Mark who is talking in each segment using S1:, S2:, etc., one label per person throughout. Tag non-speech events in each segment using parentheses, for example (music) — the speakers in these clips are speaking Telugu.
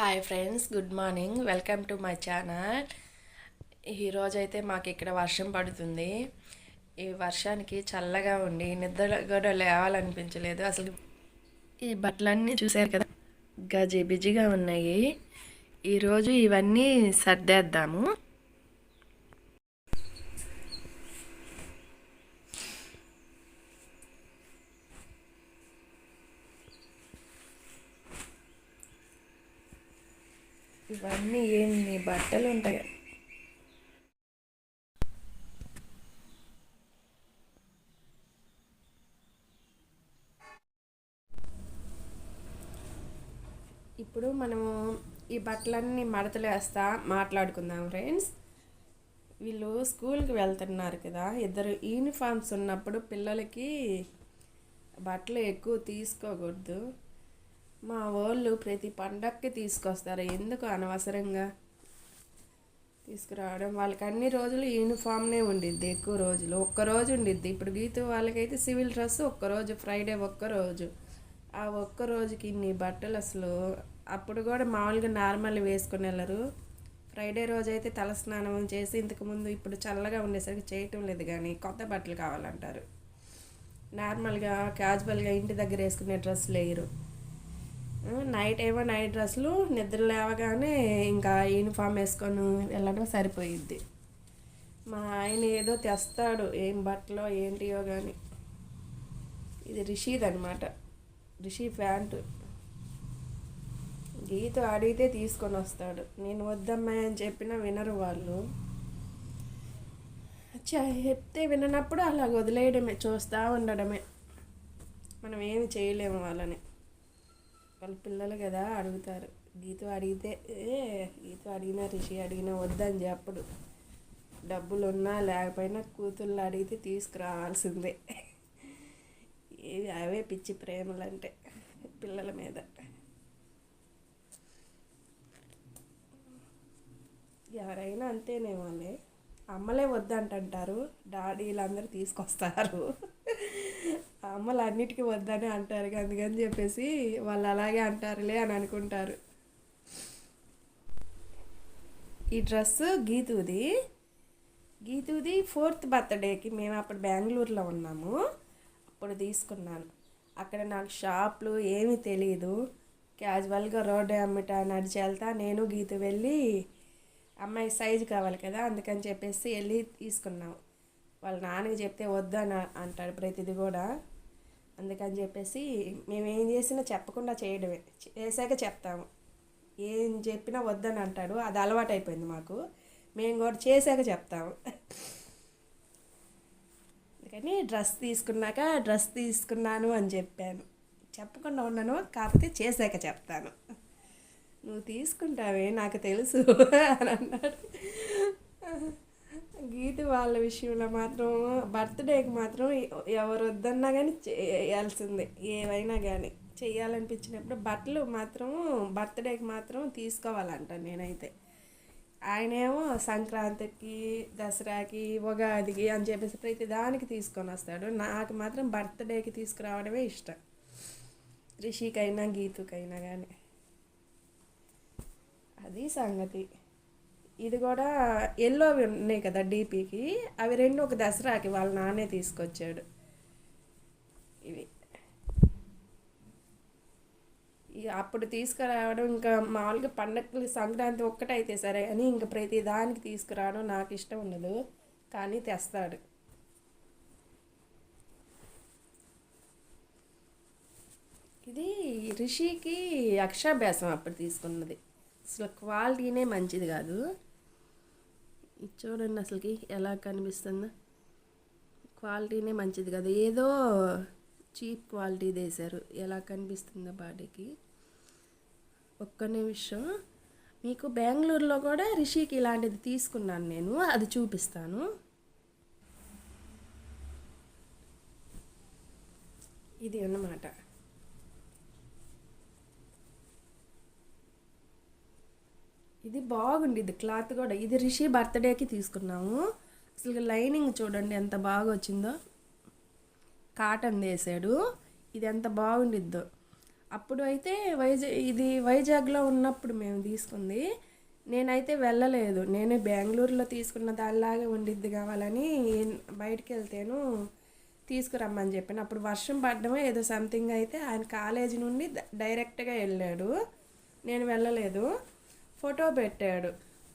S1: Hi friends good morning welcome to my channel ఈరోజు అయితే మాకు ఇక్కడ వర్షం పడుతుంది. ఈ వర్షానికి చల్లగా ఉండి నిద్ర కూడా లేవాలనిపించలేదు. అసలు ఈ బట్టలన్నీ చూశారు కదా గజిబిజిగా ఉన్నాయి. ఈరోజు ఇవన్నీ సర్దేద్దాము. ఇవన్నీ ఎన్ని బట్టలు ఉంటాయి. ఇప్పుడు మనము ఈ బట్టలన్నీ మడతలు వేస్తా మాట్లాడుకుందాం ఫ్రెండ్స్. వీళ్ళు స్కూల్కి వెళ్తున్నారు కదా. ఇద్దరు యూనిఫామ్స్ ఉన్నప్పుడు పిల్లలకి బట్టలు ఎక్కువ తీసుకోకూడదు. మా వాళ్ళు ప్రతి పండక్కి తీసుకొస్తారు. ఎందుకు అనవసరంగా? తీసుకురావడం వాళ్ళకి అన్ని రోజులు యూనిఫామ్నే ఉండిద్ది ఎక్కువ రోజులు. ఒక్క రోజు ఉండిద్ది. ఇప్పుడు గీతు వాళ్ళకైతే సివిల్ డ్రెస్ ఒక్కరోజు ఫ్రైడే ఒక్కరోజు ఆ ఒక్క రోజుకి ఇన్ని బట్టలు అసలు అప్పుడు కూడా మామూలుగా నార్మల్ వేసుకుని వెళ్ళరు. ఫ్రైడే రోజు అయితే తలస్నానం చేసి ఇంతకుముందు ఇప్పుడు చల్లగా ఉండేసరికి చేయటం లేదు కానీ కొత్త బట్టలు కావాలంటారు. నార్మల్గా క్యాజువల్గా ఇంటి దగ్గర వేసుకునే డ్రెస్సులు వేయరు. నైట్ ఏమో నైట్ డ్రెస్సులు నిద్ర లేవగానే ఇంకా యూనిఫామ్ వేసుకొని వెళ్ళడం సరిపోయిద్ది. మా ఆయన ఏదో తెస్తాడు ఏం బట్టలో ఏంటియో కానీ ఇది రిషీద్ అనమాట రిషి ప్యాంటు. గీత అడిగితే తీసుకొని వస్తాడు. నేను వద్దమ్మా అని చెప్పినా వినరు వాళ్ళు. చెప్తే విననప్పుడు అలా వదిలేయడమే చూస్తూ ఉండడమే. మనం ఏమి చేయలేము వాళ్ళని. వాళ్ళ పిల్లలు కదా అడుగుతారు. గీత అడిగితే ఏ గీత అడిగినా రిషి అడిగినా వద్దని చెప్పడు. డబ్బులు ఉన్నా లేకపోయినా కూతుళ్ళు అడిగితే తీసుకురావాల్సిందే. ఇవి అవే పిచ్చి ప్రేమలు అంటే పిల్లల మీద. ఎవరైనా అంతేనే వాళ్ళే. అమ్మలే వద్దంటుంటారు. డాడీలందరూ తీసుకొస్తారు. అమ్మలు అన్నిటికీ వద్దని అంటారు అందుకని చెప్పేసి వాళ్ళు అలాగే అంటారులే అని అనుకుంటారు. ఈ డ్రెస్ గీతుది. గీతుది ఫోర్త్ బర్త్డేకి మేము అప్పుడు బెంగళూరులో ఉన్నాము. అప్పుడు తీసుకున్నాను. అక్కడ నాకు షాప్లు ఏమీ తెలియదు క్యాజువల్గా రోడ్డు అమ్మిట నడిచి వెళ్తా. నేను గీత వెళ్ళి అమ్మాయి సైజు కావాలి కదా అందుకని చెప్పేసి వెళ్ళి తీసుకున్నాము వాళ్ళ నాన్నకి చెప్తే వద్దు అని అంటాడు ప్రతిది కూడా. అందుకని చెప్పేసి మేము ఏం చేసినా చెప్పకుండా చేయడమే. చేశాక చెప్తాము. ఏం చెప్పినా వద్దని అంటాడు. అది అలవాటు అయిపోయింది మాకు. మేము కూడా చేశాక చెప్తాము. అందుకని డ్రెస్ తీసుకున్నాక డ్రెస్ తీసుకున్నాను అని చెప్పాను. చెప్పకుండా ఉన్నాను కాకపోతే చేశాక చెప్తాను. నువ్వు తీసుకుంటావే నాకు తెలుసు (laughs) అని అన్నాడు. గీత వాళ్ళ విషయంలో మాత్రం బర్త్డేకి మాత్రం ఎవరు వద్దన్నా కానీ చేయాల్సిందే. ఏవైనా కానీ చేయాలనిపించినప్పుడు బట్టలు మాత్రం బర్త్డేకి మాత్రం తీసుకోవాలంట నేనైతే. ఆయనేమో సంక్రాంతికి దసరాకి ఉగాదికి అని చెప్పేసి ప్రతి దానికి తీసుకొని వస్తాడు. నాకు మాత్రం బర్త్డేకి తీసుకురావడమే ఇష్టం. రిషికైనా గీతుకైనా కానీ అది సంగతి. ఇది కూడా ఎల్లో ఉన్నాయి కదా డీపీకి అవి రెండు ఒక దసరాకి వాళ్ళ నాన్నే తీసుకొచ్చాడు. ఇవి. అప్పుడు తీసుకురావడం ఇంకా మామూలుగా పండగలు సంక్రాంతి ఒక్కటైతే సరే కానీ ఇంకా ప్రతి దానికి తీసుకురావడం నాకు ఇష్టం ఉండదు. కానీ తెస్తాడు. ఇది రిషికి అక్షాభ్యాసం అప్పుడు తీసుకున్నది. అసలు క్వాలిటీనే మంచిది కాదు. ఇది చూడండి అసలుకి ఎలా కనిపిస్తుందో. క్వాలిటీనే మంచిది కదా. ఏదో చీప్ క్వాలిటీ వేశారు ఎలా కనిపిస్తుందో బాడీకి. ఒక్క నిమిషం. మీకు బెంగళూరులో కూడా రిషికి ఇలాంటిది తీసుకున్నాను నేను. అది చూపిస్తాను. ఇది అన్నమాట. ఇది బాగుండిద్ది క్లాత్ కూడా. ఇది రిషి బర్త్డేకి తీసుకున్నాము. అసలు లైనింగ్ చూడండి ఎంత బాగా వచ్చిందో కాటన్ వేసాడు. ఇది ఎంత బాగుండిద్దో. అప్పుడు అయితే వైజాగ్ ఇది వైజాగ్లో ఉన్నప్పుడు మేము తీసుకుంది. నేనైతే వెళ్ళలేదు. నేను బెంగళూరులో తీసుకున్న దానిలాగే ఉండిద్ది కావాలని బయటికి వెళ్తేను తీసుకురమ్మని చెప్పాను. అప్పుడు వర్షం పడ్డమో ఏదో సంథింగ్ అయితే ఆయన కాలేజీ నుండి డైరెక్ట్గా వెళ్ళాడు. నేను వెళ్ళలేదు. ఫోటో పెట్టాడు.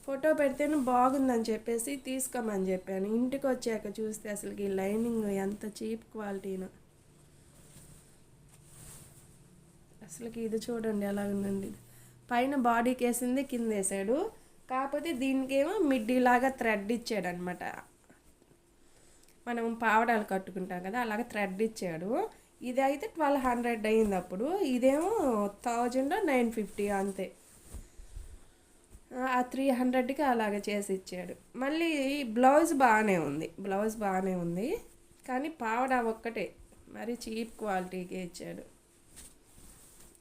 S1: ఫోటో పెడితేనే బాగుందని చెప్పేసి తీసుకోమని చెప్పాను. ఇంటికి వచ్చాక చూస్తే అసలుకి ఈ లైనింగ్ ఎంత చీప్ క్వాలిటీనో. అసలుకి ఇది చూడండి ఎలా ఉందండి. పైన బాడీకి వేసింది కింద వేసాడు కాకపోతే దీనికేమో మిడ్డీలాగా థ్రెడ్ ఇచ్చాడు అనమాట మనం పావడాలు కట్టుకుంటాం కదా అలాగ థ్రెడ్ ఇచ్చాడు. ఇది అయితే ట్వెల్వ్ హండ్రెడ్ అయింది అప్పుడు. ఇదేమో థౌజండ్ నైన్ ఫిఫ్టీ అంతే. ఆ త్రీ హండ్రెడ్కి అలాగ చేసి ఇచ్చాడు. మళ్ళీ బ్లౌజ్ బాగానే ఉంది. బ్లౌజ్ బాగానే ఉంది. కానీ పావడ ఒక్కటే. మరి చీప్ క్వాలిటీకి ఇచ్చాడు.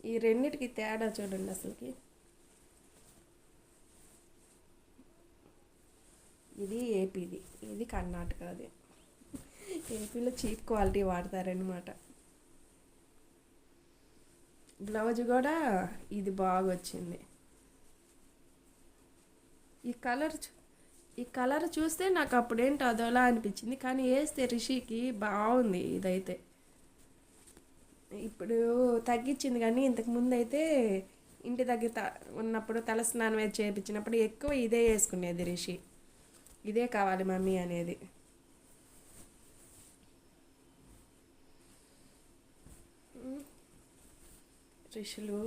S1: ఈ రెండిటికి తేడా చూడండి అసలుకి. ఇది ఏపీది. ఇది కర్ణాటకది. ఏపీలో చీప్ క్వాలిటీ వాడతారనమాట బ్లౌజ్ కూడా ఇది బాగా వచ్చింది ఈ కలర్ చూ- ఈ కలర్ చూస్తే నాకు అప్పుడేంటో అదోలా అనిపించింది. కానీ వేస్తే రిషికి బాగుంది ఇదైతే. ఇప్పుడు తగ్గించింది కానీ ఇంతకుముందు అయితే ఇంటి దగ్గర త ఉన్నప్పుడు తలస్నానం వేసి చేయించినప్పుడు ఎక్కువ ఇదే వేసుకునేది రిషి. ఇదే కావాలి మమ్మీ అనేది. రిషులు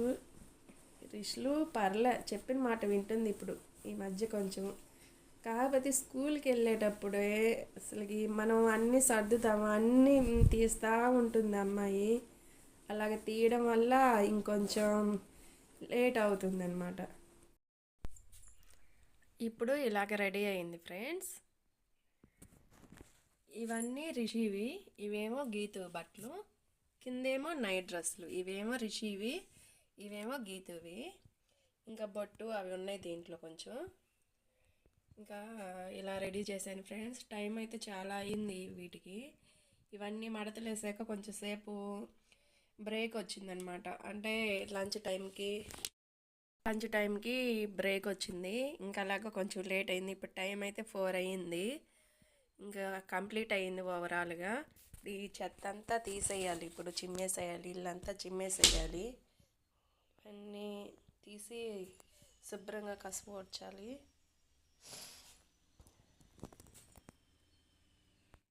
S1: రిషులు పర్లే చెప్పిన మాట వింటుంది ఇప్పుడు. ఈ మధ్య కొంచెం. కాకపోతే స్కూల్కి వెళ్ళేటప్పుడే అసలుకి మనం అన్నీ సర్దుతాము అన్నీ తీస్తూ ఉంటుంది అమ్మాయి. అలాగ తీయడం వల్ల ఇంకొంచెం లేట్ అవుతుంది అనమాట ఇప్పుడు ఇలాగ రెడీ అయింది ఫ్రెండ్స్. ఇవన్నీ రిషివి ఇవేమో గీతు బట్టలు కిందేమో నైట్ డ్రెస్సులు ఇవేమో రిషివి ఇవేమో గీతువి. ఇంకా బొట్టు అవి ఉన్నాయి దీంట్లో కొంచెం. ఇంకా ఇలా రెడీ చేశాను ఫ్రెండ్స్. టైం అయితే చాలా అయింది వీటికి. ఇవన్నీ మడతలేసాక కొంచెం సేపు బ్రేక్ వచ్చిందనమాట. అంటే లంచ్ టైంకి లంచ్ టైంకి బ్రేక్ వచ్చింది. ఇంకా అలాగా కొంచెం లేట్ అయింది. ఇప్పుడు టైం అయితే ఫోర్ అయ్యింది ఇంకా కంప్లీట్ అయ్యింది ఓవరాల్గా. ఈ చెత్త అంతా తీసేయాలి. ఇప్పుడు చిమ్మేసేయాలి. ఇల్లంతా చిమ్మేసేయాలి. అన్నీ తీసి శుభ్రంగా కసుపు వచ్చాలి